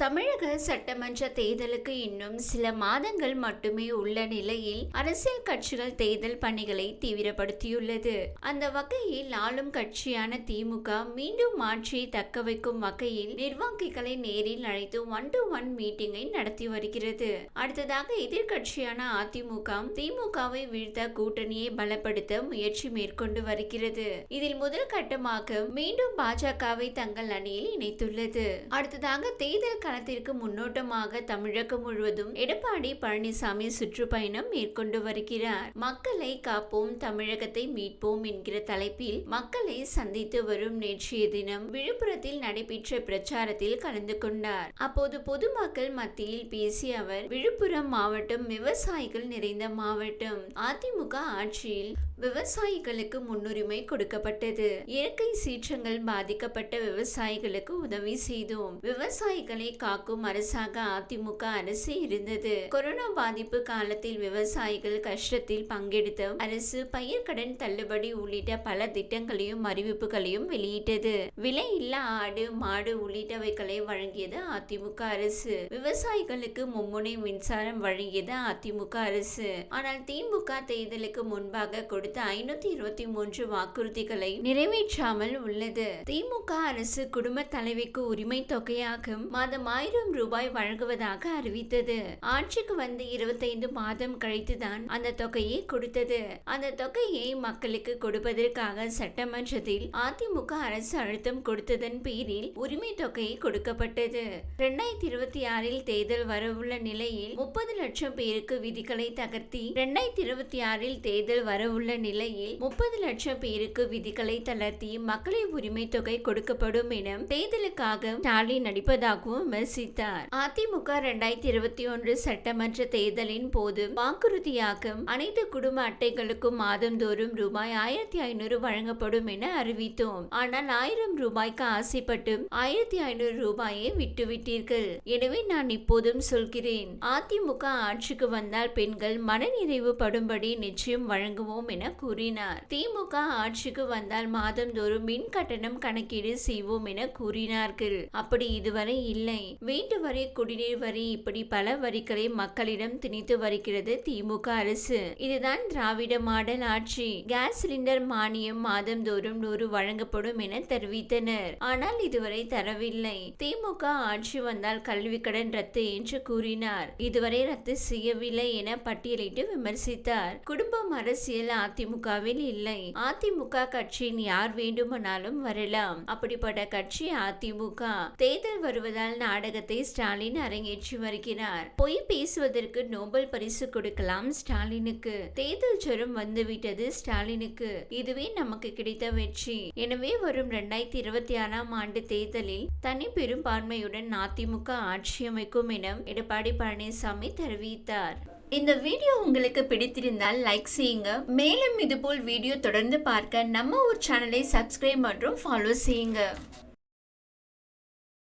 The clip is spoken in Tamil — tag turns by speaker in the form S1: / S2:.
S1: தமிழக சட்டமன்ற தேர்தலுக்கு இன்னும் சில மாதங்கள் மட்டுமே உள்ள நிலையில் அரசியல் கட்சிகள் தேர்தல் பணிகளை தீவிரப்படுத்தியுள்ளது. அந்த வகையில் ஆளும் கட்சியான திமுக மீண்டும் ஆட்சியை தக்க வைக்கும் வகையில் நிர்வாகிகளை நேரில் அழைத்து ஒன் டு ஒன் மீட்டிங்கை நடத்தி வருகிறது. அடுத்ததாக எதிர்க்கட்சியான அதிமுக திமுகவை வீழ்த்த கூட்டணியை பலப்படுத்த முயற்சி மேற்கொண்டு வருகிறது. இதில் முதல் கட்டமாக மீண்டும் பாஜகவை தங்கள் அணியில் இணைத்துள்ளது. அடுத்ததாக தேர்தல் காலத்திற்கு முன்னோட்டமாக தமிழகம் முழுவதும் எடப்பாடி பழனிசாமி சுற்றுப்பயணம் மேற்கொண்டு வருகிறார். மக்களை காப்போம் தமிழகத்தை மீட்போம் என்கிற தலைப்பில் மக்களை சந்தித்து வரும் நேற்றைய தினம் விழுப்புரத்தில் நடைபெற்ற பிரச்சாரத்தில் கலந்து கொண்டார். அப்போது பொதுமக்கள் மத்தியில் பேசிய அவர் விழுப்புரம் மாவட்டம் விவசாயிகள் நிறைந்த மாவட்டம். அதிமுக ஆட்சியில் விவசாயிகளுக்கு முன்னுரிமை கொடுக்கப்பட்டது. இயற்கை சீற்றங்கள் பாதிக்கப்பட்ட விவசாயிகளுக்கு உதவி செய்தோம். விவசாயிகளை காக்கும் அரசாக அதிமுக அரசு இருந்தது. கொரோனா பாதிப்பு காலத்தில் விவசாயிகள் கஷ்டத்தில் பங்கெடுத்த அரசு பயிர்க்கடன் தள்ளுபடி உள்ளிட்ட பல திட்டங்களையும் அறிவிப்புகளையும் வெளியிட்டது. விலை இல்லா ஆடு மாடு உள்ளிட்டவைகளை வழங்கியது அதிமுக அரசு. விவசாயிகளுக்கு மும்முனை மின்சாரம் வழங்கியது அதிமுக அரசு. ஆனால் திமுக தேர்தலுக்கு முன்பாக கொடுத்த ஐநூத்தி இருபத்தி மூன்று வாக்குறுதிகளை நிறைவேற்றாமல் உள்ளது. திமுக அரசு குடும்ப தலைவிக்கு உரிமை தொகையாக மாதம் ஆயிரம் ரூபாய் வழங்குவதாக அறிவித்தது. ஆட்சிக்கு வந்து இருபத்தைந்து மாதம் கழித்துதான் அந்த தொகையை கொடுத்தது. அந்த தொகையை மக்களுக்கு கொடுப்பதற்காக சட்டமன்றத்தில் அதிமுக அரசு அழுத்தம் கொடுத்ததன் பேரில் உரிமை தொகை கொடுக்கப்பட்டது. இரண்டாயிரத்தி இருபத்தி ஆறில் தேர்தல் வரவுள்ள நிலையில் முப்பது லட்சம் பேருக்கு விதிகளை தகர்த்தி இரண்டாயிரத்தி இருபத்தி ஆறில் தேர்தல் வரவுள்ள நிலையில் முப்பது லட்சம் பேருக்கு விதிகளை தளர்த்தி மக்களின் உரிமை தொகை கொடுக்கப்படும் என தேர்தலுக்காக ஸ்டாலின் நடிப்பதாகவும் விமர்சித்தார். அதிமுக இரண்டாயிரத்தி இருபத்தி ஒன்று சட்டமன்ற தேர்தலின் போது வாக்குறுதியாக அனைத்து குடும்ப அட்டைகளுக்கும் மாதந்தோறும் ரூபாய் ஆயிரத்தி ஐநூறு வழங்கப்படும் என அறிவித்தோம். ஆனால் ஆயிரம் ரூபாய்க்கு ஆசைப்பட்டு ஆயிரத்தி ஐநூறு ரூபாயை விட்டுவிட்டீர்கள். எனவே நான் இப்போதும் சொல்கிறேன் அதிமுக ஆட்சிக்கு வந்தால் பெண்கள் மனநிறைவு படும்படி நிச்சயம் வழங்குவோம் என கூறினார். திமுக ஆட்சிக்கு வந்தால் மாதந்தோறும் மின் கட்டணம் கணக்கீடு செய்வோம் என கூறினார்கள். அப்படி இதுவரை இல்லை. வீட்டு வரி குடிநீர் வரி இப்படி பல வரிகளை மக்களிடம் திணித்து வருகிறது திமுக அரசு. இதுதான் திராவிட மாடல் ஆட்சி. கேஸ் சிலிண்டர் மானியம் மாதந்தோறும் நூறு வழங்கப்படும் என தெரிவித்தனர். ஆனால் இதுவரை தரவில்லை. திமுக ஆட்சி வந்தால் கல்வி கடன் ரத்து என்று கூறினார். இதுவரை ரத்து செய்யவில்லை என பட்டியலிட்டு விமர்சித்தார். குடும்பம் அரசியல் அதிமுகவில் இல்லை. அதிமுக கட்சியின் யார் வேண்டுமானாலும் வரலாம். அப்படிப்பட்ட கட்சி அதிமுக. தேர்தல் வருவதால் நாடகத்தை ஸ்டாலின் அரங்கேற்றி வருகிறார். பொய் பேசுவதற்கு நோபல் பரிசு கொடுக்கலாம் ஸ்டாலினுக்கு. தேர்தல் ஜுரம் வந்துவிட்டது ஸ்டாலினுக்கு. இதுவே நமக்கு கிடைத்த வெற்றி. எனவே வரும் இரண்டாயிரத்தி இருபத்தி ஆறாம் ஆண்டு தேர்தலில் தனி பெரும்பான்மையுடன் அதிமுக ஆட்சி அமைக்கும் என எடப்பாடி பழனிசாமி தெரிவித்தார். இந்த வீடியோ உங்களுக்கு பிடித்திருந்தால் லைக் செய்யுங்க. மேலும் இதுபோல் வீடியோ தொடர்ந்து பார்க்க நம்ம ஒரு சேனலை சப்ஸ்கிரைப் மற்றும் ஃபாலோ செய்யுங்க.